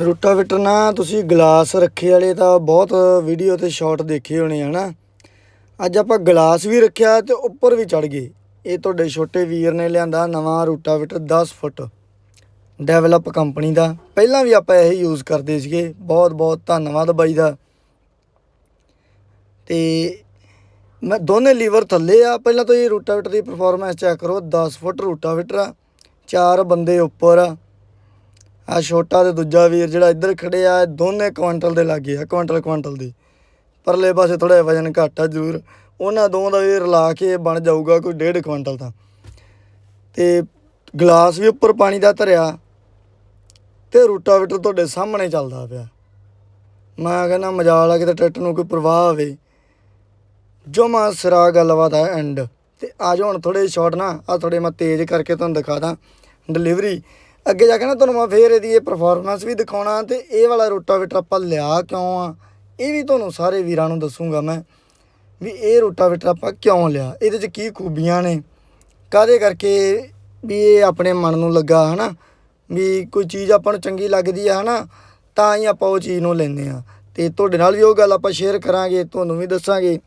Rotavator ਨਾ ਤੁਸੀਂ glass ਰੱਖੇ ਵਾਲੇ ਤਾਂ ਬਹੁਤ ਵੀਡੀਓ ਤੇ ਸ਼ਾਰਟ ਦੇਖੇ ਹੋਣੇ ਹਨਾ? ਅੱਜ ਆਪਾਂ ਗਲਾਸ ਵੀ ਰੱਖਿਆ ਤੇ ਉੱਪਰ ਵੀ ਚੜ ਗਏ। ਇਹ ਤੁਹਾਡੇ ਛੋਟੇ ਵੀਰ ਨੇ ਲਿਆਂਦਾ ਨਵਾਂ ਰੂਟਾਵੇਟਰ 10 ਫੁੱਟ। ਡੈਵਲਪ ਕੰਪਨੀ ਦਾ। ਪਹਿਲਾਂ ਵੀ ਆਪਾਂ ਇਹ ਯੂਜ਼ ਕਰਦੇ ਸੀਗੇ। ਬਹੁਤ ਬਹੁਤ ਧੰਨਵਾਦ ਬਾਈ ਦਾ। ਤੇ ਮੈਂ ਦੋਨੇ ਲੀਵਰ ਥੱਲੇ ਆ। ਪਹਿਲਾਂ ਤਾਂ ਇਹ ਰੂਟਾਵੇਟਰ ਦੀ ਪਰਫਾਰਮੈਂਸ ਚੈੱਕ ਕਰੋ। 10 ਫੁੱਟ ਰੂਟਾਵੇਟਰ ਆ। ਚਾਰ ਬੰਦੇ ਉੱਪਰ ਆ। ਆ ਛੋਟਾ ਤੇ ਦੂਜਾ ਵੀਰ ਜਿਹੜਾ ਇੱਧਰ ਖੜੇ ਆ ਦੋਨੇ ਕੁਆਂਟਲ ਦੇ ਲੱਗੇ ਆ, ਕੁਆਂਟਲ ਕੁਆਂਟਲ ਦੀ। ਪਰਲੇ ਪਾਸੇ ਥੋੜਾ ਵਜਨ ਘੱਟ ਆ ਜ਼ਰੂਰ। ਉਹਨਾਂ ਦੋਵਾਂ ਦਾ ਵੀ ਰਲਾ ਕੇ ਇਹ ਬਣ ਜਾਊਗਾ ਕੋਈ ਡੇਢ ਕੁਆਂਟਲ ਤਾਂ। ਤੇ ਗਲਾਸ ਵੀ ਉੱਪਰ ਪਾਣੀ ਦਾ ਧਰਿਆ ਤੇ ਰੂਟਾਵੇਟਰ ਤੁਹਾਡੇ ਸਾਹਮਣੇ ਚੱਲਦਾ ਪਿਆ। ਮੈਂ ਕਹਿੰਦਾ ਮਜਾਲ ਆ, ਕਿਤੇ ਟਰੈਕਟਰ ਨੂੰ ਕੋਈ ਪ੍ਰਵਾਹ ਆਵੇ। ਜੋ ਮਾ ਸਿਰਾ ਗੱਲਬਾਤ ਹੈ ਐਂਡ ਤੇ ਆ ਹੁਣ ਥੋੜੇ ਸ਼ਾਰਟ ਨਾ ਆ ਥੋੜੇ ਮੈਂ ਤੇਜ਼ ਕਰਕੇ ਤੁਹਾਨੂੰ ਦਿਖਾ ਦਾਂ। ਡਿਲੀਵਰੀ ਅੱਗੇ ਜਾ ਕੇ ਨਾ ਤੁਹਾਨੂੰ ਮੈਂ ਫੇਰ ਇਹਦੀ ਇਹ ਪਰਫਾਰਮੈਂਸ ਵੀ ਦਿਖਾਉਣਾ ਤੇ ਇਹ ਵਾਲਾ ਰੋਟਾਵੇਟਰ ਆਪਾਂ ਲਿਆ ਕਿਉਂ ਆ, ਇਹ ਵੀ ਤੁਹਾਨੂੰ ਸਾਰੇ ਵੀਰਾਂ ਨੂੰ ਦੱਸੂਗਾ ਮੈਂ ਵੀ ਇਹ ਰੋਟਾਵੇਟਰ ਆਪਾਂ ਕਿਉਂ ਲਿਆ, ਇਹਦੇ 'ਚ ਕੀ ਖੂਬੀਆਂ ਨੇ, ਕਾਹਦੇ ਕਰਕੇ ਵੀ ਇਹ ਆਪਣੇ ਮਨ ਨੂੰ ਲੱਗਾ ਹਨਾ, ਵੀ ਕੋਈ ਚੀਜ਼ ਆਪਾਂ ਨੂੰ ਚੰਗੀ ਲੱਗਦੀ ਆ ਹਨਾ, ਤਾਂ ਹੀ ਆਪਾਂ ਉਹ ਚੀਜ਼ ਨੂੰ ਲੈਂਦੇ ਆ। ਤੇ ਤੁਹਾਡੇ ਨਾਲ ਵੀ ਉਹ ਗੱਲ ਆਪਾਂ ਸ਼ੇਅਰ ਕਰਾਂਗੇ, ਤੁਹਾਨੂੰ ਵੀ ਦੱਸਾਂਗੇ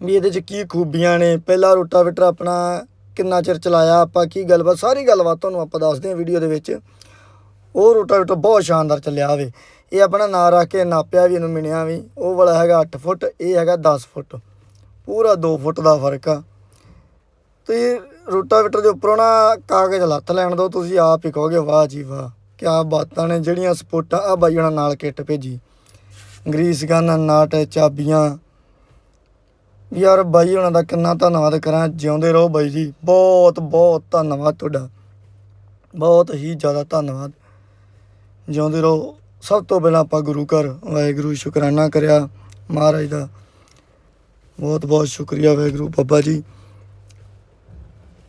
ਵੀ ਇਹਦੇ 'ਚ ਕੀ ਖੂਬੀਆਂ ਨੇ, ਪਹਿਲਾ ਰੋਟਾਵੇਟਰ ਆਪਣਾ ਕਿੰਨਾ ਚਿਰ ਚਲਾਇਆ, ਆਪਾਂ ਕੀ ਗੱਲਬਾਤ, ਸਾਰੀ ਗੱਲਬਾਤ ਤੁਹਾਨੂੰ ਆਪਾਂ ਦੱਸਦੇ ਹਾਂ ਵੀਡੀਓ ਦੇ ਵਿੱਚ। ਉਹ ਰੋਟਾਵੇਟਰ ਬਹੁਤ ਸ਼ਾਨਦਾਰ ਚੱਲਿਆ ਹੋਵੇ ਇਹ ਆਪਣਾ ਨਾਂ ਰੱਖ ਕੇ ਨਾਪਿਆ ਵੀ, ਇਹਨੂੰ ਮਿਣਿਆ ਵੀ। ਉਹ ਵਾਲਾ ਹੈਗਾ 8 ਫੁੱਟ, ਇਹ ਹੈਗਾ 10 ਫੁੱਟ। ਪੂਰਾ 2 ਫੁੱਟ ਦਾ ਫ਼ਰਕ ਆ। ਤੇ ਰੋਟਾਵੇਟਰ ਦੇ ਉੱਪਰੋਂ ਨਾ ਕਾਗਜ਼ ਲੱਥ ਲੈਣ ਦੋ, ਤੁਸੀਂ ਆਪ ਹੀ ਕਹੋਗੇ, ਵਾਹ ਜੀ ਵਾਹ, ਕਿਆ ਬਾਤਾਂ ਨੇ, ਜਿਹੜੀਆਂ ਸਪੋਰਟਾਂ ਆ ਬਾਈ ਉਹਨਾਂ ਨਾਲ ਕਿੱਟ ਭੇਜੀ। ਗਰੀਸ ਗਨ, ਨਾਟ, ਚਾਬੀਆਂ ਯਾਰ ਬਾਈ ਉਹਨਾਂ ਦਾ ਕਿੰਨਾ ਧੰਨਵਾਦ ਕਰਾਂ, ਜਿਉਂਦੇ ਰਹੋ ਬਾਈ ਜੀ। ਬਹੁਤ ਬਹੁਤ ਧੰਨਵਾਦ ਤੁਹਾਡਾ। ਬਹੁਤ ਹੀ ਜ਼ਿਆਦਾ ਧੰਨਵਾਦ। ਜਿਉਂਦੇ ਰਹੋ। ਸਭ ਤੋਂ ਪਹਿਲਾਂ ਆਪਾਂ ਗੁਰੂ ਘਰ ਵਾਹਿਗੁਰੂ ਸ਼ੁਕਰਾਨਾ ਕਰਿਆ ਮਹਾਰਾਜ ਦਾ। ਬਹੁਤ ਬਹੁਤ ਸ਼ੁਕਰੀਆ ਵਾਹਿਗੁਰੂ ਬਾਬਾ ਜੀ।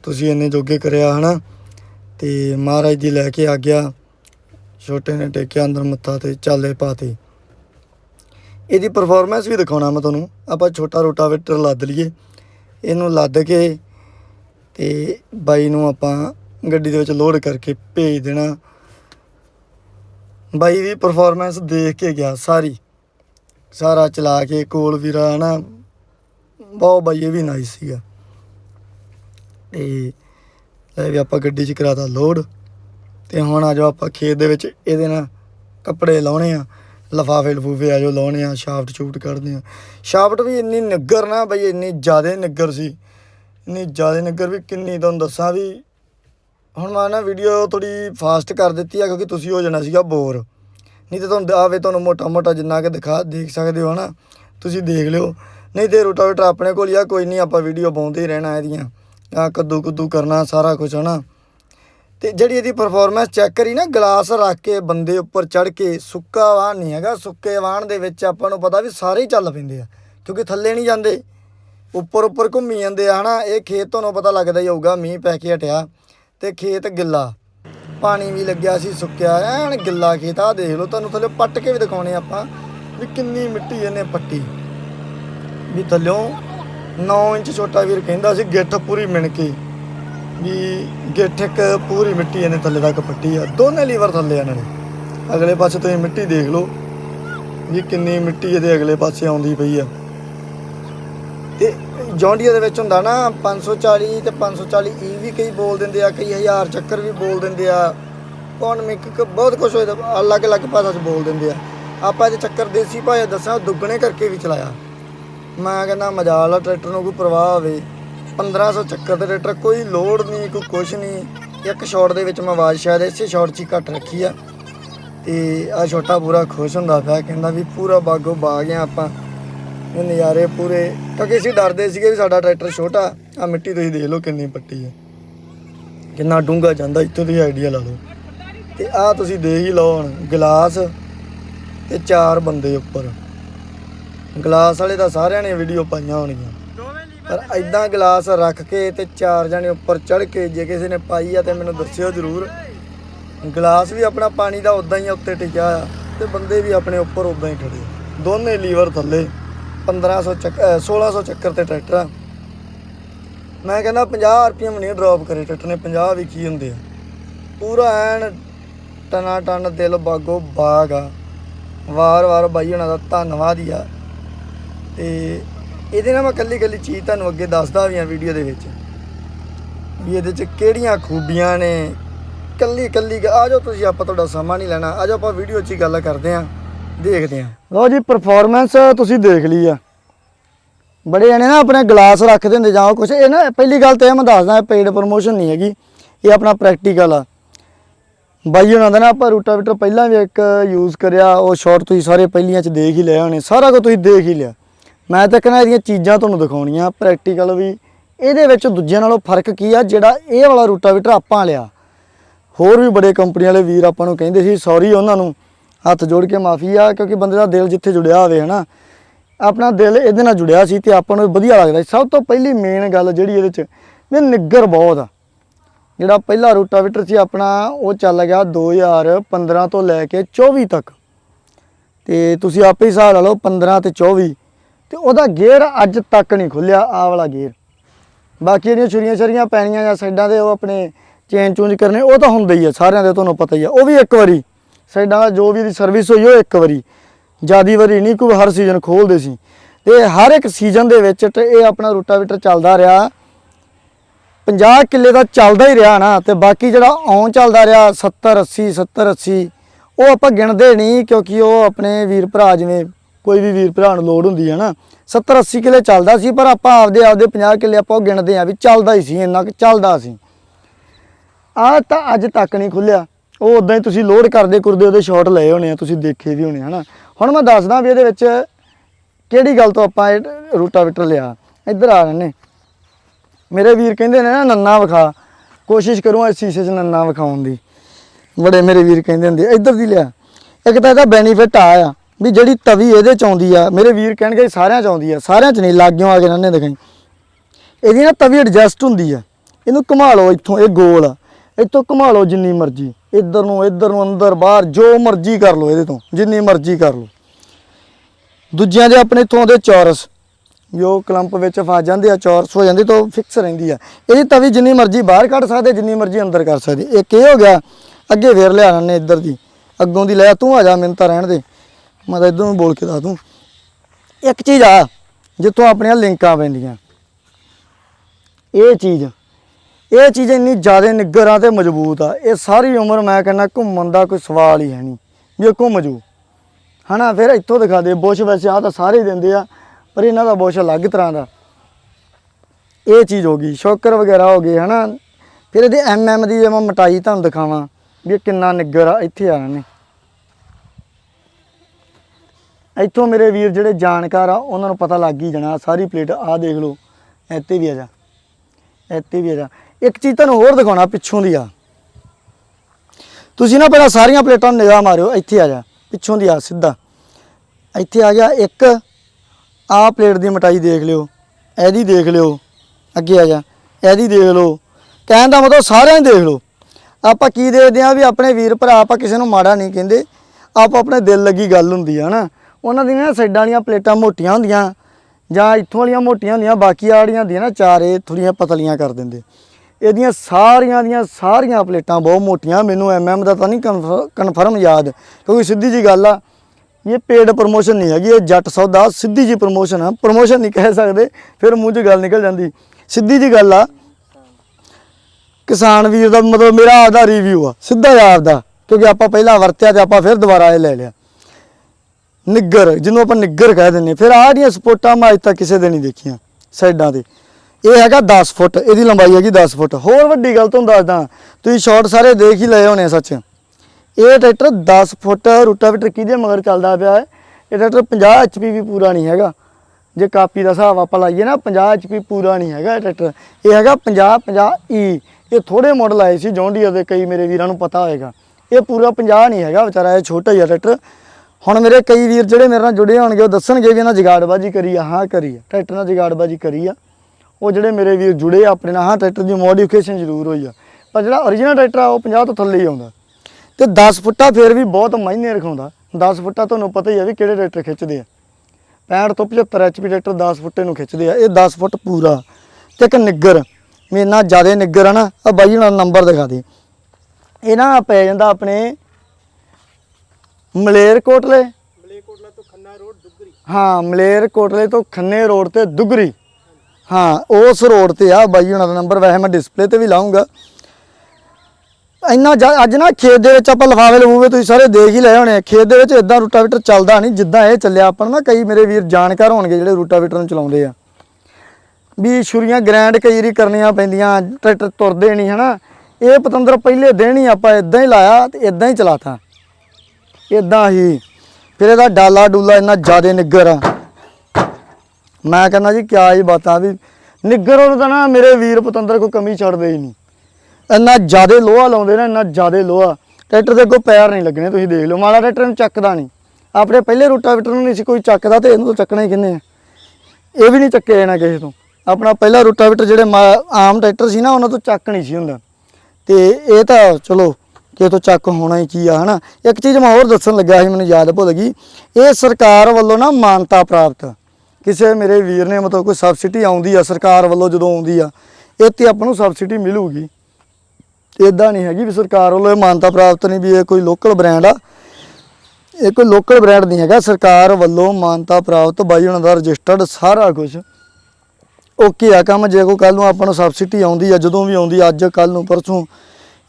ਤੁਸੀਂ ਇੰਨੇ ਜੋਗੇ ਕਰਿਆ, ਹਨਾ? ਤੇ ਮਹਾਰਾਜ ਦੀ ਲੈ ਕੇ ਆ ਗਿਆ। ਛੋਟੇ ਨੇ ਟੇਕਿਆ ਅੰਦਰ ਮੱਥਾ ਤੇ ਚਾਲੇ ਪਾਤੇ ਇਹਦੀ ਪਰਫਾਰਮੈਂਸ ਵੀ ਦਿਖਾਉਣਾ ਮੈਂ ਤੁਹਾਨੂੰ। ਆਪਾਂ ਛੋਟਾ ਰੋਟਾਵੇਟਰ ਲੱਦ ਲਈਏ। ਇਹਨੂੰ ਲੱਦ ਕੇ ਤੇ ਬਾਈ ਨੂੰ ਆਪਾਂ ਗੱਡੀ ਦੇ ਵਿੱਚ ਲੋਡ ਕਰਕੇ ਭੇਜ ਦੇਣਾ। ਬਾਈ ਦੀ ਪਰਫਾਰਮੈਂਸ ਦੇਖ ਕੇ ਗਿਆ ਸਾਰੀ। ਸਾਰਾ ਚਲਾ ਕੇ ਕੋਲ ਵੀਰਾ ਹਨਾ ਬਹੁਤ ਬਾਈ, ਇਹ ਵੀ ਨਾਈਸ ਸੀਗਾ। ਤੇ ਲੈ ਵੀ ਆਪਾਂ ਗੱਡੀ 'ਚ ਕਰਾਤਾ ਲੋਡ ਤੇ ਹੁਣ ਆ ਜਾਓ ਆਪਾਂ ਖੇਤ ਦੇ ਵਿੱਚ, ਇਹਦੇ ਨਾਲ ਕੱਪੜੇ ਲਾਉਣੇ ਆ। ਲਫਾਫੇ ਲਫੂਫੇ ਆ ਜੋ ਲਾਉਣੇ ਆ, ਸ਼ਾਫਟ ਸ਼ੂਟ ਕੱਢਦੇ ਆ। ਸ਼ਾਫਟ ਵੀ ਇੰਨੀ ਨਿੱਗਰ ਨਾ ਬਈ, ਇੰਨੀ ਜ਼ਿਆਦਾ ਨਿੱਗਰ ਸੀ। ਇੰਨੀ ਜ਼ਿਆਦਾ ਨਿੱਗਰ ਵੀ ਕਿੰਨੀ, ਤੁਹਾਨੂੰ ਦੱਸਾਂ ਵੀ ਹੁਣ ਮੈਂ ਨਾ ਵੀਡੀਓ ਥੋੜੀ ਫਾਸਟ ਕਰ ਦਿੱਤੀ ਆ, ਕਿਉਂਕਿ ਤੁਸੀਂ ਹੋ ਜਾਣਾ ਸੀਗਾ ਬੋਰ ਨਹੀਂ ਤੇ ਤੁਹਾਨੂੰ ਆਵੇ ਤੁਹਾਨੂੰ ਮੋਟਾ ਮੋਟਾ ਜਿੰਨਾ ਕਿ ਦਿਖਾ, ਦੇਖ ਸਕਦੇ ਹੋ ਨਾ, ਤੁਸੀਂ ਦੇਖ ਲਿਓ। ਨਹੀਂ ਤੇ ਰੋਟਾਵੇਟਰ ਆਪਣੇ ਕੋਲ ਹੀ ਆ, ਕੋਈ ਨਹੀਂ, ਆਪਾਂ ਵੀਡੀਓ ਪਾਉਂਦੇ ਹੀ ਰਹਿਣਾ ਇਹਦੀਆਂ। ਆ ਕੱਦੂ ਕੁੱਦੂ ਕਰਨਾ ਸਾਰਾ ਕੁਝ ਹਨਾ। ਤੇ ਜਿਹੜੀ ਇਹਦੀ ਪਰਫਾਰਮੈਂਸ ਚੈੱਕ ਕਰੀ ਨਾ ਗਲਾਸ ਰੱਖ ਕੇ ਬੰਦੇ ਉੱਪਰ ਚੜ ਕੇ, ਸੁੱਕਾ ਵਾਹਣ ਨਹੀਂ ਹੈਗਾ, ਸੁੱਕੇ ਵਾਹਣ ਦੇ ਵਿੱਚ ਆਪਾਂ ਨੂੰ ਪਤਾ ਵੀ ਸਾਰੇ ਹੀ ਚੱਲ ਪੈਂਦੇ ਆ, ਕਿਉਂਕਿ ਥੱਲੇ ਨਹੀਂ ਜਾਂਦੇ, ਉੱਪਰ ਉੱਪਰ ਘੁੰਮੀ ਜਾਂਦੇ ਆ, ਹਨਾ, ਇਹ ਖੇਤ ਤੁਹਾਨੂੰ ਪਤਾ ਲੱਗਦਾ ਹੀ ਹੋਊਗਾ, ਮੀਂਹ ਪੈ ਕੇ ਹਟਿਆ, ਤੇ ਖੇਤ ਗਿੱਲਾ, ਪਾਣੀ ਵੀ ਲੱਗਿਆ ਸੀ, ਸੁੱਕਿਆ, ਐਨ ਗਿੱਲਾ ਖੇਤ ਆ ਦੇਖ ਲਓ, ਤੁਹਾਨੂੰ ਥੱਲੇ ਪੱਟ ਕੇ ਵੀ ਦਿਖਾਉਣੇ ਆਪਾਂ, ਵੀ ਕਿੰਨੀ ਮਿੱਟੀ ਇਹਨੇ ਪੱਟੀ, ਵੀ ਥੱਲਿਓਂ 9 ਇੰਚ ਛੋਟਾ ਵੀਰ ਕਹਿੰਦਾ ਸੀ, ਗਿੱਠ ਪੂਰੀ ਮਿਣ ਕੇ ਵੀ ਗਿੱਠ ਇੱਕ ਪੂਰੀ ਮਿੱਟੀ ਇਹਨੇ ਥੱਲੇ ਤੱਕ ਪੱਟੀ ਆ। ਦੋਨੇ ਲੀਵਰ ਥੱਲੇ ਆ ਇਹਨਾਂ ਨੇ ਅਗਲੇ ਪਾਸੇ ਤੁਸੀਂ ਮਿੱਟੀ ਦੇਖ ਲਓ ਵੀ ਕਿੰਨੀ ਮਿੱਟੀ ਇਹਦੇ ਅਗਲੇ ਪਾਸੇ ਆਉਂਦੀ ਪਈ ਆ। ਤੇ ਜੌਂਡੀਆ ਦੇ ਵਿੱਚ ਹੁੰਦਾ ਨਾ 540 ਤੇ 540 ਈ ਵੀ ਕਈ ਬੋਲ ਦਿੰਦੇ ਆ, ਕਈ ਹਜ਼ਾਰ ਚੱਕਰ ਵੀ ਬੋਲ ਦਿੰਦੇ ਆ। ਕੌਣ ਮਿਕ ਬਹੁਤ ਕੁਝ ਹੋਏ ਅਲੱਗ-ਅਲੱਗ ਭਾਸ਼ਾ 'ਚ ਬੋਲ ਦਿੰਦੇ ਆ। ਆਪਾਂ ਇਹ ਚੱਕਰ ਦੇਸੀ ਭਾਸ਼ਾ ਦੱਸਾਂ ਦੁੱਗਣੇ ਕਰਕੇ ਵੀ ਚਲਾਇਆ। ਮੈਂ ਕਹਿੰਦਾ ਮਜਾਲ ਆ, ਟਰੈਕਟਰ ਨੂੰ ਕੋਈ ਪ੍ਰਵਾਹ ਹੋਵੇ। 1500 ਚੱਕਰ ਦੇ ਟਰੈਕਟਰ, ਕੋਈ ਲੋਡ ਨਹੀਂ, ਕੋਈ ਕੁਛ ਨਹੀਂ। ਇੱਕ ਸ਼ਾਟ ਦੇ ਵਿੱਚ ਮੈਂ ਆਵਾਜ਼ ਸ਼ਾਇਦ ਇਸੇ ਸ਼ਾਟ 'ਚ ਹੀ ਘੱਟ ਰੱਖੀ ਆ। ਤੇ ਆ ਛੋਟਾ ਪੂਰਾ ਖੁਸ਼ ਹੁੰਦਾ ਪਿਆ, ਕਹਿੰਦਾ ਵੀ ਪੂਰਾ ਬਾਗੋ ਬਾਗ ਆ ਆਪਾਂ। ਇਹ ਨਜ਼ਾਰੇ ਪੂਰੇ, ਕਿਉਂਕਿ ਅਸੀਂ ਡਰਦੇ ਸੀਗੇ ਵੀ ਸਾਡਾ ਟਰੈਕਟਰ ਛੋਟਾ ਆ ਮਿੱਟੀ ਤੁਸੀਂ ਦੇਖ ਲਓ ਕਿੰਨੀ ਪੱਟੀ ਹੈ ਕਿੰਨਾ ਡੂੰਘਾ ਜਾਂਦਾ, ਇੱਥੋਂ ਤੁਸੀਂ ਆਈਡੀਆ ਲਾ ਲਓ। ਤੇ ਆ ਤੁਸੀਂ ਦੇਖ ਹੀ ਲਓ ਹੁਣ ਗਲਾਸ ਤੇ ਚਾਰ ਬੰਦੇ ਉੱਪਰ। ਗਲਾਸ ਵਾਲੇ ਤਾਂ ਸਾਰਿਆਂ ਨੇ ਵੀਡੀਓ ਪਾਈਆਂ ਹੋਣਗੀਆਂ। ਪਰ ਐਦਾਂ ਗਲਾਸ ਰੱਖ ਕੇ ਤੇ ਚਾਰ ਜਣੇ ਉੱਪਰ ਚੜ ਕੇ ਜੇ ਕਿਸੇ ਨੇ ਪਾਈ ਆ ਤੇ ਮੈਨੂੰ ਦੱਸਿਓ ਜ਼ਰੂਰ। ਗਲਾਸ ਵੀ ਆਪਣਾ ਪਾਣੀ ਦਾ ਉਦਾਂ ਹੀ ਉੱਤੇ ਟਿਕਿਆ ਆ ਤੇ ਬੰਦੇ ਵੀ ਆਪਣੇ ਉੱਪਰ ਉਦਾਂ ਹੀ ਖੜੇ ਦੋਨੇ ਲੀਵਰ ਥੱਲੇ 1500 ਚੱਕ, ਅਹ 1600 ਚੱਕਰ ਤੇ ਟਰੈਕਟਰ ਆ। ਮੈਂ ਕਹਿੰਦਾ 50 ਰੁਪਏ ਨਹੀਂ ਡ੍ਰੌਪ ਕਰੇ ਟਰੈਕਟਰ ਨੇ 50 ਵੀ ਕੀ ਹੁੰਦੇ ਆ। ਪੂਰਾ ਐਨ ਟਨਾ ਟਨ ਦਿਲ ਬਾਗੋ ਬਾਗ ਆ। ਵਾਰ-ਵਾਰ ਬਾਈ ਉਹਨਾਂ ਦਾ ਧੰਨਵਾਦ ਹੀ ਆ। ਤੇ ਇਹਦੇ ਨਾਲ ਮੈਂ ਕੱਲੀ ਕੱਲੀ ਚੀਜ਼ ਤੁਹਾਨੂੰ ਅੱਗੇ ਦੱਸਦਾ ਵੀ ਆ ਵੀਡੀਓ ਦੇ ਵਿੱਚ ਵੀ ਇਹਦੇ ਚ ਕਿਹੜੀਆਂ ਖੂਬੀਆਂ ਨੇ। ਕੱਲੀ ਕੱਲੀ ਆ ਜਾਓ ਤੁਸੀਂ, ਆਪਾਂ ਤੁਹਾਡਾ ਸਮਾਂ ਨਹੀਂ ਲੈਣਾ। ਆ ਜਾਓ ਆਪਾਂ ਵੀਡੀਓ 'ਚ ਹੀ ਗੱਲ ਕਰਦੇ ਆਂ ਦੇਖਦੇ ਆਂ ਲਓ ਜੀ ਪਰਫਾਰਮੈਂਸ ਤੁਸੀਂ ਦੇਖ ਲਈ ਆ। ਬੜੇ ਜਣੇ ਨਾ ਆਪਣੇ ਗਲਾਸ ਰੱਖਦੇ ਹੁੰਦੇ ਜਾਂ ਕੁਝ ਇਹ ਨਾ ਪਹਿਲੀ ਗੱਲ ਤਾਂ ਇਹ ਮੈਂ ਦੱਸਦਾ ਪੇਡ ਪ੍ਰੋਮੋਸ਼ਨ ਨਹੀਂ ਹੈਗੀ। ਇਹ ਆਪਣਾ ਪ੍ਰੈਕਟੀਕਲ ਆ। ਬਾਈ ਉਹਨਾਂ ਦਾ ਨਾ ਆਪਾਂ ਰੂਟਾਵੀਟਰ ਪਹਿਲਾਂ ਵੀ ਇੱਕ ਯੂਜ਼ ਕਰਿਆ, ਉਹ ਸ਼ਾਰਟ ਤੁਸੀਂ ਸਾਰੇ ਪਹਿਲੀਆਂ ਚ ਦੇਖ ਹੀ ਲਿਆ ਹੋਣੇ। ਸਾਰਾ ਕੁਝ ਤੁਸੀਂ ਦੇਖ ਹੀ ਲਿਆ। ਮੈਂ ਤਾਂ ਕਹਿੰਦਾ ਇਹਦੀਆਂ ਚੀਜ਼ਾਂ ਤੁਹਾਨੂੰ ਦਿਖਾਉਣੀਆਂ ਪ੍ਰੈਕਟੀਕਲ ਵੀ। ਇਹਦੇ ਵਿੱਚ ਦੂਜਿਆਂ ਨਾਲੋਂ ਫ਼ਰਕ ਕੀ ਆ? ਜਿਹੜਾ ਇਹ ਵਾਲਾ ਰੂਟਾਵੀਟਰ ਆਪਾਂ ਲਿਆ। ਹੋਰ ਵੀ ਬੜੇ ਕੰਪਨੀ ਵਾਲੇ ਵੀਰ ਆਪਾਂ ਨੂੰ ਕਹਿੰਦੇ ਸੀ ਸੌਰੀ ਉਹਨਾਂ ਨੂੰ, ਹੱਥ ਜੋੜ ਕੇ ਮਾਫੀ ਆ, ਕਿਉਂਕਿ ਬੰਦੇ ਦਾ ਦਿਲ ਜਿੱਥੇ ਜੁੜਿਆ ਹੋਵੇ, ਹਨਾ? ਆਪਣਾ ਦਿਲ ਇਹਦੇ ਨਾਲ ਜੁੜਿਆ ਸੀ ਤੇ ਆਪਾਂ ਨੂੰ ਵਧੀਆ ਲੱਗਦਾ ਸੀ। ਸਭ ਤੋਂ ਪਹਿਲੀ ਮੇਨ ਗੱਲ ਜਿਹੜੀ ਇਹਦੇ ਚ, ਵੀ ਨਿੱਗਰ ਬਹੁਤ ਆ। ਜਿਹੜਾ ਪਹਿਲਾ ਰੂਟਾਵੀਟਰ ਸੀ ਆਪਣਾ, ਉਹ ਚੱਲ ਗਿਆ 2015 ਤੋਂ ਲੈ ਕੇ 24 ਤੱਕ। ਤੇ ਤੁਸੀਂ ਆਪੇ ਹਿਸਾਬ ਲਾ ਲਓ 15 ਤੇ 24 ਤੇ ਉਹਦਾ ਗੇਅਰ ਅੱਜ ਤੱਕ ਨਹੀਂ ਖੁੱਲਿਆ ਆ ਵਾਲਾ ਗੇਅਰ। ਬਾਕੀ ਜਿਹੜੀਆਂ ਛੁਰੀਆਂ ਛਰੀਆਂ ਪੈਣੀਆਂ ਜਾਂ ਸਾਈਡਾਂ ਦੇ ਉਹ ਆਪਣੇ ਚੇਂਜ ਚੂੰਜ ਕਰਨੇ, ਉਹ ਤਾਂ ਹੁੰਦਾ ਹੀ ਆ, ਸਾਰਿਆਂ ਦੇ ਤੁਹਾਨੂੰ ਪਤਾ ਹੀ ਆ। ਉਹ ਵੀ ਇੱਕ ਵਾਰੀ, ਸਾਈਡਾਂ ਦਾ ਜੋ ਵੀ ਇਹਦੀ ਸਰਵਿਸ ਹੋਈ, ਉਹ ਇੱਕ ਵਾਰੀ। ਜਿਆਦੀ ਵਾਰੀ ਨਹੀਂ ਕੋਈ ਹਰ ਸੀਜ਼ਨ ਖੋਲਦੇ ਸੀ। ਤੇ ਹਰ ਇੱਕ ਸੀਜ਼ਨ ਦੇ ਵਿੱਚ ਤੇ ਇਹ ਆਪਣਾ ਰੂਟਾਵੀਟਰ ਚੱਲਦਾ ਰਿਹਾ। 50 ਕਿੱਲੇ ਦਾ ਚੱਲਦਾ ਹੀ ਰਿਹਾ ਨਾ, ਤੇ ਬਾਕੀ ਜਿਹੜਾ ਔਂ ਚੱਲਦਾ ਰਿਹਾ 70 80 70 80 ਉਹ ਆਪਾਂ ਗਿਣਦੇ ਨਹੀਂ, ਕਿਉਂਕਿ ਉਹ ਆਪਣੇ ਵੀਰ ਭਰਾ ਜਿਵੇਂ ਕੋਈ ਵੀ ਵੀਰ ਭਰਾ ਨੂੰ ਲੋੜ ਹੁੰਦੀ ਹੈ ਨਾ 70 80 ਕਿੱਲੇ ਚੱਲਦਾ ਸੀ, ਪਰ ਆਪਾਂ ਆਪਦੇ ਆਪਦੇ 50 ਕਿੱਲੇ ਆਪਾਂ ਉਹ ਗਿਣਦੇ ਆ ਵੀ ਚੱਲਦਾ ਹੀ ਸੀ, ਇੰਨਾ ਕੁ ਚੱਲਦਾ ਸੀ। ਆ ਤਾਂ ਅੱਜ ਤੱਕ ਨਹੀਂ ਖੁੱਲਿਆ। ਉਹ ਉਦਾਂ ਹੀ ਤੁਸੀਂ ਲੋਡ ਕਰਦੇ ਕਰਦੇ ਉਹਦੇ ਸ਼ਾਟ ਲਏ ਹੋਣੇ ਆ, ਤੁਸੀਂ ਦੇਖੇ ਵੀ ਹੋਣੇ ਹਨਾ। ਹੁਣ ਮੈਂ ਦੱਸਦਾ ਵੀ ਇਹਦੇ ਵਿੱਚ ਕਿਹੜੀ ਗੱਲ ਤੋਂ ਆਪਾਂ ਇਹ ਰੂਟਾਵੀਟਰ ਲਿਆ। ਇੱਧਰ ਆ ਰਹੇ ਨੇ ਮੇਰੇ ਵੀਰ ਕਹਿੰਦੇ ਨੇ ਨਾ, ਨੰਨਾ ਵਿਖਾ। ਕੋਸ਼ਿਸ਼ ਕਰੂੰ ਇਸ ਸ਼ੀਸ਼ੇ 'ਚ ਨੰਨਾ ਵਿਖਾਉਣ ਦੀ। ਬੜੇ ਮੇਰੇ ਵੀਰ ਕਹਿੰਦੇ ਹੁੰਦੇ ਇੱਧਰ ਦੀ ਲਿਆ। ਇੱਕ ਤਾਂ ਇਹਦਾ ਬੈਨੀਫਿਟ ਆ ਆ ਵੀ ਜਿਹੜੀ ਤਵੀ ਇਹਦੇ ਚ ਆਉਂਦੀ ਆ, ਮੇਰੇ ਵੀਰ ਕਹਿਣਗੇ ਸਾਰਿਆਂ ਚ ਆਉਂਦੀ ਆ, ਸਾਰਿਆਂ ਚ ਨਹੀਂ, ਲਾਗਿਓ ਆ ਕੇ ਨੰਨੇ ਦਿਖਾਈ। ਇਹਦੀ ਨਾ ਤਵੀ ਐਡਜਸਟ ਹੁੰਦੀ ਆ। ਇਹਨੂੰ ਘੁਮਾ ਲਓ ਇੱਥੋਂ, ਇਹ ਗੋਲ ਆ। ਇੱਥੋਂ ਘੁਮਾ ਲਓ ਜਿੰਨੀ ਮਰਜ਼ੀ, ਇੱਧਰ ਨੂੰ ਇੱਧਰ ਨੂੰ, ਅੰਦਰ, ਬਾਹਰ, ਜੋ ਮਰਜ਼ੀ ਕਰ ਲਓ ਇਹਦੇ ਤੋਂ, ਜਿੰਨੀ ਮਰਜ਼ੀ ਕਰ ਲਓ। ਦੂਜਿਆਂ ਦੇ ਆਪਣੇ ਇੱਥੋਂ ਆਉਂਦੇ ਚੌਰਸ ਜੋ ਕਲੰਪ ਵਿੱਚ ਫਸ ਜਾਂਦੇ ਆ ਚੌਰਸ ਹੋ ਜਾਂਦੀ ਤਾਂ ਫਿਕਸ ਰਹਿੰਦੀ ਆ। ਇਹਦੀ ਤਵੀ ਜਿੰਨੀ ਮਰਜ਼ੀ ਬਾਹਰ ਕੱਢ ਸਕਦੇ, ਜਿੰਨੀ ਮਰਜ਼ੀ ਅੰਦਰ ਕਰ ਸਕਦੇ। ਇੱਕ ਇਹ ਹੋ ਗਿਆ, ਅੱਗੇ ਫੇਰ ਲਿਆਣਾ ਨੇ ਇੱਧਰ ਦੀ। ਅੱਗੋਂ ਦੀ ਲੈ, ਤੂੰ ਆ ਜਾ, ਮੈਨੂੰ ਰਹਿਣ ਦੇ। ਮੈਂ ਤਾਂ ਇੱਧਰ ਨੂੰ ਬੋਲ ਕੇ ਦੱਸ ਦੂੰ। ਇੱਕ ਚੀਜ਼ ਆ, ਜਿੱਥੋਂ ਆਪਣੀਆਂ ਲਿੰਕਾਂ ਪੈਂਦੀਆਂ। ਇਹ ਚੀਜ਼ ਇਹ ਚੀਜ਼ ਇੰਨੀ ਜ਼ਿਆਦਾ ਨਿੱਗਰ ਆ ਤੇ ਮਜ਼ਬੂਤ ਆ। ਇਹ ਸਾਰੀ ਉਮਰ ਮੈਂ ਕਹਿੰਦਾ ਘੁੰਮਣ ਦਾ ਕੋਈ ਸਵਾਲ ਹੀ ਹੈ ਨਹੀਂ, ਵੀ ਇਹ ਘੁੰਮ ਜੂ। ਹਨਾ, ਫਿਰ ਇੱਥੋਂ ਦਿਖਾ ਦੇ ਬੁਸ਼ ਵੈਸੇ ਆ ਤਾਂ ਸਾਰੇ ਹੀ ਦਿੰਦੇ ਆ, ਪਰ ਇਹਨਾਂ ਦਾ ਬੁਸ਼ ਅਲੱਗ ਤਰ੍ਹਾਂ ਦਾ। ਇਹ ਚੀਜ਼ ਹੋ ਗਈ, ਸ਼ੋਕਰ ਵਗੈਰਾ ਹੋ ਗਏ, ਹਨਾ। ਫਿਰ ਇਹਦੇ ਐਮ ਦੀ ਜੇ ਮੈਂ ਮਟਾਈ ਤੁਹਾਨੂੰ ਦਿਖਾਵਾਂ, ਵੀ ਇਹ ਕਿੰਨਾ ਨਿੱਗਰ ਆ, ਇੱਥੇ ਆ ਨੇ ਇੱਥੋਂ ਮੇਰੇ ਵੀਰ ਜਿਹੜੇ ਜਾਣਕਾਰ ਆ, ਉਹਨਾਂ ਨੂੰ ਪਤਾ ਲੱਗ ਹੀ ਜਾਣਾ, ਸਾਰੀ ਪਲੇਟ ਆ ਦੇਖ ਲਓ। ਇੱਥੇ ਵੀ ਆ ਜਾ। ਇੱਥੇ ਵੀ ਆ ਜਾ। ਇੱਕ ਚੀਜ਼ ਤੁਹਾਨੂੰ ਹੋਰ ਦਿਖਾਉਣਾ ਪਿੱਛੋਂ ਦੀ ਆ। ਤੁਸੀਂ ਨਾ ਪਹਿਲਾਂ ਸਾਰੀਆਂ ਪਲੇਟਾਂ ਨੂੰ ਨਿਗਾਹ ਮਾਰਿਓ, ਇੱਥੇ ਆ ਜਾ। ਪਿੱਛੋਂ ਦੀ ਆ, ਸਿੱਧਾ। ਇੱਥੇ ਆ ਗਿਆ ਇੱਕ। ਆਹ ਪਲੇਟ ਦੀ ਮਟਾਈ ਦੇਖ ਲਿਓ। ਇਹਦੀ ਦੇਖ ਲਿਓ। ਅੱਗੇ ਆ ਜਾ। ਇਹਦੀ ਦੇਖ ਲਓ। ਕਹਿਣ ਦਾ ਮਤਲਬ ਸਾਰਿਆਂ ਦੀ ਦੇਖ ਲਓ। ਆਪਾਂ ਕੀ ਦੇਖਦੇ ਆ ਵੀ ਆਪਣੇ ਵੀਰ ਭਰਾ ਆਪਾਂ ਕਿਸੇ ਨੂੰ ਮਾੜਾ ਨਹੀਂ ਕਹਿੰਦੇ। ਆਪ ਆਪਣੇ ਦਿਲ ਲੱਗੀ ਗੱਲ ਹੁੰਦੀ ਆ, ਹਨਾ? ਉਹਨਾਂ ਦੀਆਂ ਨਾ ਸਾਈਡਾਂ ਵਾਲੀਆਂ ਪਲੇਟਾਂ ਮੋਟੀਆਂ ਹੁੰਦੀਆਂ, ਜਾਂ ਇੱਥੋਂ ਵਾਲੀਆਂ ਮੋਟੀਆਂ ਹੁੰਦੀਆਂ, ਬਾਕੀ ਆੜੀਆਂ ਹੁੰਦੀਆਂ ਨਾ ਚਾਰੇ ਥੋੜੀਆਂ ਪਤਲੀਆਂ ਕਰ ਦਿੰਦੇ। ਇਹਦੀਆਂ ਸਾਰੀਆਂ ਦੀਆਂ ਸਾਰੀਆਂ ਪਲੇਟਾਂ ਬਹੁਤ ਮੋਟੀਆਂ, ਮੈਨੂੰ ਐਮਐਮ ਦਾ ਤਾਂ ਨਹੀਂ ਕਨਫਰਮ ਯਾਦ, ਕਿਉਂਕਿ ਸਿੱਧੀ ਜੀ ਗੱਲ ਆ, ਇਹ ਪੇਡ ਪ੍ਰੋਮੋਸ਼ਨ ਨਹੀਂ ਹੈਗੀ, ਇਹ ਜੱਟ ਸੌਦਾ, ਸਿੱਧੀ ਜੀ ਪ੍ਰੋਮੋਸ਼ਨ ਆ। ਪ੍ਰੋਮੋਸ਼ਨ ਨਹੀਂ ਕਹਿ ਸਕਦੇ, ਫਿਰ ਮੂੰਹ 'ਚ ਗੱਲ ਨਿਕਲ ਜਾਂਦੀ। ਸਿੱਧੀ ਜੀ ਗੱਲ ਆ, ਕਿਸਾਨ ਵੀਰ ਦਾ ਮਤਲਬ ਮੇਰਾ ਆਪਦਾ ਰਿਵਿਊ ਆ, ਸਿੱਧਾ ਹੀ ਆਪਦਾ, ਕਿਉਂਕਿ ਆਪਾਂ ਪਹਿਲਾਂ ਵਰਤਿਆ ਤੇ ਆਪਾਂ ਫਿਰ ਦੁਬਾਰਾ ਇਹ ਲੈ ਲਿਆ। ਨਿੱਗਰ ਜਿਹਨੂੰ ਆਪਾਂ ਨਿੱਗਰ ਕਹਿ ਦਿੰਦੇ ਫਿਰ ਆਹ ਜਿਹੜੀਆਂ ਸਪੋਟਾਂ ਮੈਂ ਅੱਜ ਤੱਕ ਕਿਸੇ ਦੇ ਨਹੀਂ ਦੇਖੀਆਂ, ਸਾਈਡਾਂ ਤੇ। ਇਹ ਹੈਗਾ 10 ਫੁੱਟ, ਇਹਦੀ ਲੰਬਾਈ ਹੈਗੀ 10 ਫੁੱਟ। ਹੋਰ ਵੱਡੀ ਗੱਲ ਤੁਹਾਨੂੰ ਦੱਸਦਾ ਤੁਸੀਂ ਸ਼ਾਰਟ ਸਾਰੇ ਦੇਖ ਹੀ ਲਏ ਹੋਣੇ ਸੱਚ। ਇਹ ਟਰੈਕਟਰ 10 ਫੁੱਟ ਰੂਟਾਵੀਟਰ ਕਿਹਦੇ ਮਗਰ ਚੱਲਦਾ ਪਿਆ ਹੈ? ਇਹ ਟਰੈਕਟਰ 50 ਐਚਪੀ ਵੀ ਪੂਰਾ ਨਹੀਂ ਹੈਗਾ। ਜੇ ਕਾਪੀ ਦਾ ਹਿਸਾਬ ਆਪਾਂ ਲਾਈਏ ਨਾ 50 ਐਚਪੀ ਪੂਰਾ ਨਹੀਂ ਹੈਗਾ ਇਹ ਟਰੈਕਟਰ ਇਹ ਹੈਗਾ 50 50 ਈ ਇਹ ਥੋੜੇ ਮਾਡਲ ਆਏ ਸੀ, ਜੌਂਡੀਅਰ ਦੇ ਕਈ ਮੇਰੇ ਵੀਰਾਂ ਨੂੰ ਪਤਾ ਹੋਏਗਾ। ਇਹ ਪੂਰਾ 50 ਨਹੀਂ ਹੈਗਾ, ਵਿਚਾਰਾ ਇਹ ਛੋਟਾ ਹੀ ਆ ਟਰੈਕਟਰ ਹੁਣ ਮੇਰੇ ਕਈ ਵੀਰ ਜਿਹੜੇ ਮੇਰੇ ਨਾਲ ਜੁੜੇ ਹੋਣਗੇ, ਉਹ ਦੱਸਣਗੇ ਵੀ ਇਹਨਾਂ ਜਗਾੜਬਾਜੀ ਕਰੀ ਆ, ਹਾਂ ਕਰੀ ਆ, ਟਰੈਕਟਰ ਨਾਲ ਜਗਾੜਬਾਜੀ ਕਰੀ ਆ। ਉਹ ਜਿਹੜੇ ਮੇਰੇ ਵੀਰ ਜੁੜੇ ਆ ਆਪਣੇ ਨਾਲ, ਹਾਂ ਟਰੈਕਟਰ ਦੀ ਮੋਡੀਫਿਕੇਸ਼ਨ ਜ਼ਰੂਰ ਹੋਈ ਆ। ਪਰ ਜਿਹੜਾ origignal ਟਰੈਕਟਰ ਆ, ਉਹ 50 ਤੋਂ ਥੱਲੇ ਹੀ ਆਉਂਦਾ। ਤੇ 10 ਫੁੱਟਾ ਫੇਰ ਵੀ ਬਹੁਤ ਮਾਇਨੇ ਰਖਾਉਂਦਾ। 10 ਫੁੱਟਾ ਤੁਹਾਨੂੰ ਪਤਾ ਹੀ ਆ ਵੀ ਕਿਹੜੇ ਟਰੈਕਟਰ ਖਿੱਚਦੇ ਆ। 65 ਤੋਂ 75 ਐਚਪੀ ਟਰੈਕਟਰ 10 ਫੁੱਟੇ ਨੂੰ ਖਿੱਚਦੇ ਆ। ਇਹ 10 ਫੁੱਟ ਪੂਰਾ। ਤੇ ਇੱਕ ਨਿੱਗਰ। ਵੀ ਇੰਨਾ ਜ਼ਿਆਦਾ ਨਿੱਗਰ ਆ ਨਾ ਆ ਬਾਈ ਹੁਣਾਂ ਦਾ ਨੰਬਰ ਦਿਖਾ ਦੇ। ਇਹ ਨਾ ਪੈ ਜਾਂਦਾ ਆਪਣੇ ਮਲੇਰਕੋਟਲੇ? ਮਲੇਕੋਟਲਾ ਤੋਂ ਖੰਨਾ ਰੋਡ ਦੁੱਗਰੀ। ਹਾਂ ਮਲੇਰਕੋਟਲੇ ਤੋਂ ਖੰਨੇ ਰੋਡ ਤੇ ਦੁਗਰੀ। ਹਾਂ ਉਸ ਰੋਡ ਤੇ ਆ ਬਾਈ ਹੁਣਾਂ ਦਾ ਨੰਬਰ ਵੈਸੇ ਮੈਂ ਡਿਸਪਲੇ ਤੇ ਵੀ ਲਾਉਂਗਾ ਇੰਨਾ ਅੱਜ ਨਾ ਖੇਤ ਦੇ ਵਿੱਚ ਆਪਾਂ ਲਫਾਵੇ ਲਵੂਵੇ ਤੁਸੀਂ ਸਾਰੇ ਦੇਖ ਹੀ ਲਏ ਹੋਣੇ। ਖੇਤ ਦੇ ਵਿੱਚ ਇਦਾਂ ਰੂਟਾਵੀਟਰ ਚੱਲਦਾ ਨਹੀਂ ਜਿੱਦਾਂ ਇਹ ਚੱਲਿਆ ਆਪਾਂ ਨੂੰ ਕਈ ਮੇਰੇ ਵੀਰ ਜਾਣਕਾਰ ਹੋਣਗੇ ਜਿਹੜੇ ਰੂਟਾਵੀਟਰ ਨੂੰ ਚਲਾਉਂਦੇ ਆ। ਵੀ ਛੁਰੀਆਂ ਗ੍ਰੈਂਡ ਕਈ ਵਾਰੀ ਕਰਨੀਆਂ ਪੈਂਦੀਆਂ ਟਰੈਕਟਰ ਤੁਰਦੇ ਨਹੀਂ ਹਨਾ। ਇਹ ਪਤੰਦਰ ਪਹਿਲੇ ਦਿਨ ਹੀ ਆਪਾਂ ਇਦਾਂ ਹੀ ਲਾਇਆ ਤੇ ਇਦਾਂ ਹੀ ਚਲਾਤਾ। ਇਦਾਂ ਹੀ। ਫਿਰ ਇਹਦਾ ਡਾਲਾ ਡੂਲਾ ਇੰਨਾ ਜ਼ਿਆਦਾ ਨਿੱਗਰ ਆ। ਮੈਂ ਕਹਿੰਦਾ ਜੀ, ਕਿਆ ਹੀ ਬਾਤਾਂ ਵੀ। ਨਿੱਗਰ ਉਹਨੂੰ ਤਾਂ ਨਾ ਮੇਰੇ ਵੀਰ ਪਤੰਦਰ ਕੋਈ ਕਮੀ ਛੱਡਦੇ ਹੀ ਨਹੀਂ। ਇੰਨਾ ਜ਼ਿਆਦਾ ਲੋਹਾ ਲਾਉਂਦੇ ਨਾ, ਇੰਨਾ ਜ਼ਿਆਦਾ ਲੋਹਾ। ਟਰੈਕਟਰ ਦੇ ਅੱਗੋਂ ਪੈਰ ਨਹੀਂ ਲੱਗਣੇ, ਤੁਸੀਂ ਦੇਖ ਲਓ। ਮਾਲਾ ਟਰੈਕਟਰ ਨੂੰ ਚੱਕਦਾ ਨਹੀਂ। ਆਪਣੇ ਪਹਿਲੇ ਰੂਟਾਵੀਟਰ ਨੂੰ ਨਹੀਂ ਸੀ ਕੋਈ ਚੱਕਦਾ ਤੇ ਇਹਨੂੰ ਤਾਂ ਚੱਕਣਾ ਹੀ ਕਿੰਨੇ ਆ। ਇਹ ਵੀ ਨਹੀਂ ਚੱਕਿਆ ਜਾਣਾ ਕਿਸੇ ਤੋਂ। ਆਪਣਾ ਪਹਿਲਾ ਰੂਟਾਵੀਟਰ ਜਿਹੜੇ ਮਾ- ਆਮ ਟਰੈਕਟਰ ਸੀ ਨਾ, ਉਹਨਾਂ ਤੋਂ ਚੱਕ ਨਹੀਂ ਸੀ ਹੁੰਦਾ। ਤੇ ਇਹ ਤਾਂ ਚਲੋ ਕਿਸੇ ਤੋਂ ਚੱਕ ਹੋਣਾ ਹੀ ਕੀ ਆ, ਹਨਾ? ਇੱਕ ਚੀਜ਼ ਮੈਂ ਹੋਰ ਦੱਸਣ ਲੱਗਾ ਸੀ, ਮੈਨੂੰ ਯਾਦ ਭੁੱਲ ਗਈ। ਇਹ ਸਰਕਾਰ ਵੱਲੋਂ ਨਾ ਮਾਨਤਾ ਪ੍ਰਾਪਤ। ਕਿਸੇ ਮੇਰੇ ਵੀਰ ਨੇ ਮਤਲਬ ਕੋਈ ਸਬਸਿਡੀ ਆਉਂਦੀ ਆ, ਸਰਕਾਰ ਵੱਲੋਂ ਜਦੋਂ ਆਉਂਦੀ ਆ, ਇਹ ਤੇ ਆਪਾਂ ਨੂੰ ਸਬਸਿਡੀ ਮਿਲੂਗੀ। ਇਦਾਂ ਨਹੀਂ ਹੈਗੀ ਵੀ ਸਰਕਾਰ ਵੱਲੋਂ ਇਹ ਮਾਨਤਾ ਪ੍ਰਾਪਤ ਨਹੀਂ ਵੀ ਇਹ ਕੋਈ ਲੋਕਲ ਬ੍ਰਾਂਡ ਆ। ਇਹ ਕੋਈ ਲੋਕਲ ਬ੍ਰਾਂਡ ਨਹੀਂ ਹੈਗਾ। ਸਰਕਾਰ ਵੱਲੋਂ ਮਾਨਤਾ ਪ੍ਰਾਪਤ, ਬਾਈ ਉਹਨਾਂ ਦਾ ਰਜਿਸਟਰਡ ਸਾਰਾ ਕੁਝ ਓਕੇ ਆ ਕੰਮ, ਜੇ ਕੋਈ ਕੱਲ ਨੂੰ ਆਪਾਂ ਨੂੰ ਸਬਸਿਡੀ ਆਉਂਦੀ ਆ, ਜਦੋਂ ਵੀ ਆਉਂਦੀ ਅੱਜ ਕੱਲ ਨੂੰ, ਪਰਸੋਂ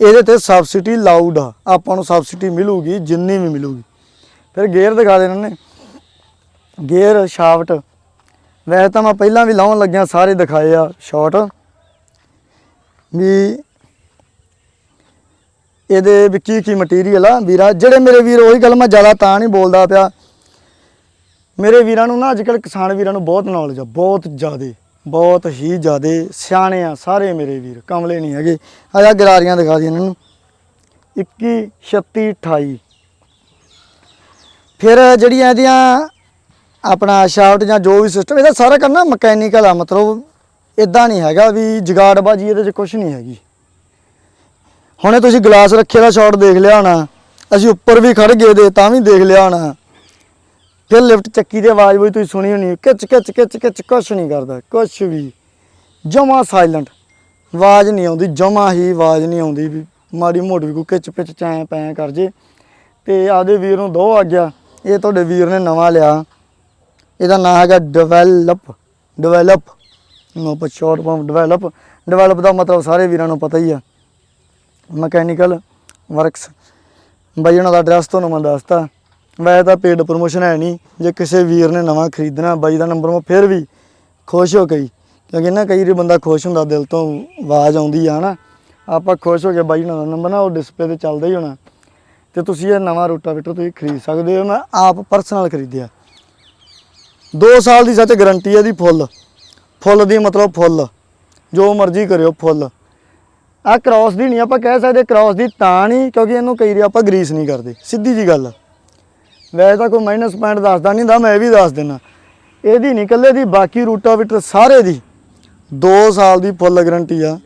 ਇਹਦੇ ਤੇ ਸਬਸਿਡੀ ਲਾਊਡ ਆ। ਆਪਾਂ ਨੂੰ ਸਬਸਿਡੀ ਮਿਲੂਗੀ, ਜਿੰਨੀ ਵੀ ਮਿਲੂਗੀ। ਫਿਰ ਗੇਅਰ ਦਿਖਾ ਦੇ ਇਹਨਾਂ ਨੇ। ਗੇਅਰ ਸ਼ਾਫਟ ਵੈਸੇ ਤਾਂ ਮੈਂ ਪਹਿਲਾਂ ਵੀ ਲਾਉਣ ਲੱਗਿਆ, ਸਾਰੇ ਦਿਖਾਏ ਆ ਸ਼ਾਟ ਵੀ ਇਹਦੇ ਵੀ ਕੀ ਕੀ ਮਟੀਰੀਅਲ ਆ? ਵੀਰਾ, ਜਿਹੜੇ ਮੇਰੇ ਵੀਰ, ਉਹੀ ਗੱਲ ਮੈਂ ਜ਼ਿਆਦਾ ਤਾਂ ਨਹੀਂ ਬੋਲਦਾ ਪਿਆ। ਮੇਰੇ ਵੀਰਾਂ ਨੂੰ ਨਾ, ਅੱਜ ਕੱਲ੍ਹ ਕਿਸਾਨ ਵੀਰਾਂ ਨੂੰ ਬਹੁਤ ਨੌਲੇਜ ਆ, ਬਹੁਤ ਜ਼ਿਆਦੇ। ਬਹੁਤ ਹੀ ਜ਼ਿਆਦੇ ਸਿਆਣੇ ਆ, ਸਾਰੇ ਮੇਰੇ ਵੀਰ, ਕਮਲੇ ਨਹੀਂ ਹੈਗੇ। ਆ ਜਾ ਗਰਾਰੀਆਂ ਦਿਖਾ ਦੀ ਇਹਨਾਂ ਨੂੰ। 21 36 28 ਫਿਰ ਜਿਹੜੀਆਂ ਇਹਦੀਆਂ ਆਪਣਾ ਸ਼ਾਫਟ ਜਾਂ ਜੋ ਵੀ ਸਿਸਟਮ ਇਹਦਾ ਸਾਰਾ ਕਰਨਾ ਮਕੈਨੀਕਲ ਆ, ਮਤਲਬ ਇਦਾਂ ਨਹੀਂ ਹੈਗਾ ਵੀ ਜਗਾੜਬਾਜੀ ਇਹਦੇ 'ਚ ਕੁਝ ਨਹੀਂ ਹੈਗੀ। ਹੁਣੇ ਤੁਸੀਂ ਗਲਾਸ ਰੱਖੇ ਦਾ ਸ਼ਾਟ ਦੇਖ ਲਿਆ ਹੋਣਾ, ਅਸੀਂ ਉੱਪਰ ਵੀ ਖੜ ਗਏ ਦੇ ਤਾਂ ਵੀ ਦੇਖ ਲਿਆ ਹੋਣਾ। ਫਿਰ ਲਿਫਟ ਚੱਕੀ ਦੀ ਆਵਾਜ਼ ਵੀ ਤੁਸੀਂ ਸੁਣੀ ਹੋਣੀ ਕਿਚ ਕਿਚ ਕਿਚ ਕਿਚ, ਕੁਛ ਨਹੀਂ ਕਰਦਾ, ਕੁਛ ਵੀ। ਜਮਾ ਸਾਇਲੈਂਟ ਆਵਾਜ਼ ਨਹੀਂ ਆਉਂਦੀ, ਜਮਾ ਹੀ ਆਵਾਜ਼ ਨਹੀਂ ਆਉਂਦੀ ਵੀ ਮਾੜੀ ਮੋਟੀ ਵੀ ਕੋਈ ਕਿਚ ਪਿਚ ਚੈਂ ਪੈ ਕਰ ਜੇ। ਤੇ ਆਪਦੇ ਵੀਰ ਨੂੰ ਦੋ ਆ। ਗਿਆ ਇਹ ਤੁਹਾਡੇ ਵੀਰ ਨੇ ਨਵਾਂ ਲਿਆ। ਇਹਦਾ ਨਾਮ ਹੈਗਾ ਡਿਵੈਲਪ ਡਿਵੈਲਪ ਨੂੰ ਆਪਾਂ ਸ਼ਾਰਟ ਫਾਰਮ ਡਿਵੈਲਪ ਡਿਵੈਲਪ ਦਾ ਮਤਲਬ ਸਾਰੇ ਵੀਰਾਂ ਨੂੰ ਪਤਾ ਹੀ ਆ। Mechanical works. ਬਾਈ ਉਹਨਾਂ ਦਾ ਐਡਰੈਸ ਤੁਹਾਨੂੰ ਮੈਂ ਦੱਸਤਾ। ਵੈਸੇ ਤਾਂ ਪੇਡ ਪ੍ਰੋਮੋਸ਼ਨ ਹੈ ਨਹੀਂ। ਜੇ ਕਿਸੇ ਵੀਰ ਨੇ ਨਵਾਂ ਖਰੀਦਣਾ, ਬਾਈ ਦਾ ਨੰਬਰ ਮੈਂ ਫਿਰ ਵੀ ਖੁਸ਼ ਹੋ ਗਈ ਕਿਉਂਕਿ ਨਾ ਕਈ ਵਾਰੀ ਬੰਦਾ ਖੁਸ਼ ਹੁੰਦਾ, ਦਿਲ ਤੋਂ ਆਵਾਜ਼ ਆਉਂਦੀ ਆ ਨਾ ਆਪਾਂ ਖੁਸ਼ ਹੋ ਕੇ ਬਾਈ ਨਾਲ ਨੰਬਰ ਨਾ, ਉਹ ਡਿਸਪਲੇ ਤੇ ਚੱਲਦਾ ਹੀ ਹੋਣਾ। ਤੇ ਤੁਸੀਂ ਇਹ ਨਵਾਂ ਰੋਟਾਵੇਟਰ ਤੁਸੀਂ ਖਰੀਦ ਸਕਦੇ ਹੋ। ਮੈਂ ਆਪ ਪਰਸਨਲ ਖਰੀਦਿਆ। 2 ਸਾਲ ਦੀ ਸੱਚ ਗਾਰੰਟੀ ਹੈ ਦੀ ਫੁੱਲ ਫੁੱਲ ਦੀ ਮਤਲਬ ਫੁੱਲ ਜੋ ਮਰਜ਼ੀ ਕਰਿਓ ਫੁੱਲ ਆ ਕ੍ਰਾਸ ਦੀ ਨਹੀਂ ਆਪਾਂ ਕਹਿ ਸਕਦੇ ਕ੍ਰਾਸ ਦੀ ਤਾਂ ਨਹੀਂ, ਕਿਉਂਕਿ ਇਹਨੂੰ ਕਈ ਵਾਰੀ ਆਪਾਂ ਗਰੀਸ ਨਹੀਂ ਕਰਦੇ। ਸਿੱਧੀ ਜੀ ਗੱਲ ਵੈਸੇ ਤਾਂ ਕੋਈ ਮਾਈਨਸ ਪੁਆਇੰਟ ਦੱਸਦਾ ਨਹੀਂ ਹੁੰਦਾ, ਮੈਂ ਇਹ ਵੀ ਦੱਸ ਦਿੰਦਾ ਇਹਦੀ ਨਹੀਂ, ਇਕੱਲੇ ਦੀ, ਬਾਕੀ ਰੂਟਾਵੀਟਰ ਸਾਰੇ ਦੀ। 2 ਸਾਲ ਦੀ ਫੁੱਲ ਗਾਰੰਟੀ ਆ।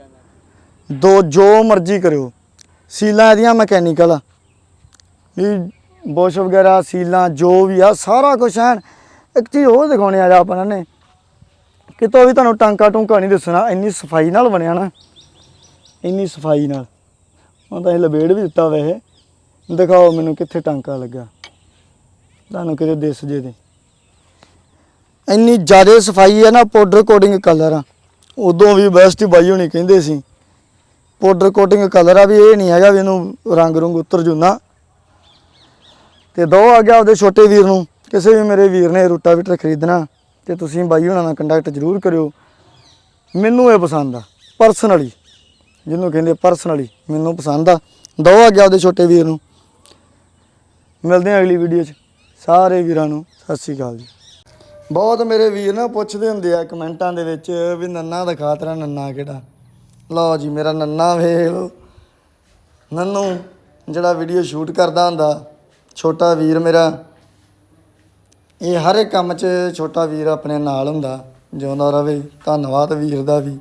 ਦੋ, ਜੋ ਮਰਜ਼ੀ ਕਰਿਓ। ਸੀਲਾਂ ਇਹਦੀਆਂ ਮਕੈਨੀਕਲ ਆ। ਵੀ ਬੋਸ਼ ਵਗੈਰਾ, ਸੀਲਾਂ, ਜੋ ਵੀ ਆ, ਸਾਰਾ ਕੁਝ ਹੈ ਇੱਕ ਚੀਜ਼ ਹੋਰ ਦਿਖਾਉਣੇ ਆ ਜਾ ਆਪਾਂ ਨੇ। ਕਿਤੋਂ ਵੀ ਤੁਹਾਨੂੰ ਟਾਂਕਾ ਟੁੰਕਾ ਨਹੀਂ ਦੱਸਣਾ, ਇੰਨੀ ਸਫ਼ਾਈ ਨਾਲ ਬਣਿਆ ਨਾ। ਇੰਨੀ ਸਫ਼ਾਈ ਨਾਲ। ਹੁਣ ਤਾਂ ਇਹ ਲਬੇੜ ਵੀ ਦਿੱਤਾ ਵੈਸੇ। ਦਿਖਾਓ ਮੈਨੂੰ ਕਿੱਥੇ ਟਾਂਕਾ ਲੱਗਾ ਤੁਹਾਨੂੰ ਕਿਤੇ ਦਿਸ ਜੇ ਤੇ। ਇੰਨੀ ਜ਼ਿਆਦਾ ਸਫ਼ਾਈ ਹੈ ਨਾ ਪਾਊਡਰ ਕੋਟਿੰਗ ਕਲਰ ਆ। ਉਦੋਂ ਵੀ ਬੈਸਟ ਬਾਈ ਹੋਣੀ ਕਹਿੰਦੇ ਸੀ। ਪਾਊਡਰ ਕੋਟਿੰਗ ਕਲਰ ਆ ਵੀ ਇਹ ਨਹੀਂ ਹੈਗਾ ਵੀ ਇਹਨੂੰ ਰੰਗ ਰੰਗ ਉਤਰ ਜੂਨਾ ਤੇ ਦੋ ਆ ਗਿਆ ਉਹਦੇ ਛੋਟੇ ਵੀਰ ਨੂੰ। ਕਿਸੇ ਵੀ ਮੇਰੇ ਵੀਰ ਨੇ ਰੂਟਾਵੀਟਰ ਖਰੀਦਣਾ, ਤੇ ਤੁਸੀਂ ਬਾਈ ਹੁਣਾਂ ਨਾਲ ਕੰਟੈਕਟ ਜ਼ਰੂਰ ਕਰਿਓ। ਮੈਨੂੰ ਇਹ ਪਸੰਦ ਆ ਪਰਸਨਲੀ ਜਿਹਨੂੰ ਕਹਿੰਦੇ ਪਰਸਨਲੀ ਮੈਨੂੰ ਪਸੰਦ ਆ। ਦੋ ਆ ਗਿਆ ਉਹਦੇ ਛੋਟੇ ਵੀਰ ਨੂੰ। ਮਿਲਦੇ ਹਾਂ ਅਗਲੀ ਵੀਡੀਓ 'ਚ। ਸਾਰੇ ਵੀਰਾਂ ਨੂੰ ਸਤਿ ਸ਼੍ਰੀ ਅਕਾਲ ਜੀ। ਬਹੁਤ ਮੇਰੇ ਵੀਰ ਨਾ ਪੁੱਛਦੇ ਹੁੰਦੇ ਆ ਕਮੈਂਟਾਂ ਦੇ ਵਿੱਚ ਵੀ ਨੰਨਾ ਦਿਖਾ ਤੇਰਾ ਨੰਨਾ ਕਿਹੜਾ। ਲਓ ਜੀ, ਮੇਰਾ ਨੰਨਾ ਵੇਖ ਲਓ। ਨੰਨੂ, ਜਿਹੜਾ ਵੀਡੀਓ ਸ਼ੂਟ ਕਰਦਾ ਹੁੰਦਾ, ਛੋਟਾ ਵੀਰ ਮੇਰਾ, ਇਹ ਹਰ ਇੱਕ ਕੰਮ 'ਚ ਛੋਟਾ ਵੀਰ ਆਪਣੇ ਨਾਲ ਹੁੰਦਾ, ਜਿਉਂਦਾ ਰਵੇ ਧੰਨਵਾਦ ਵੀਰ ਦਾ ਵੀ।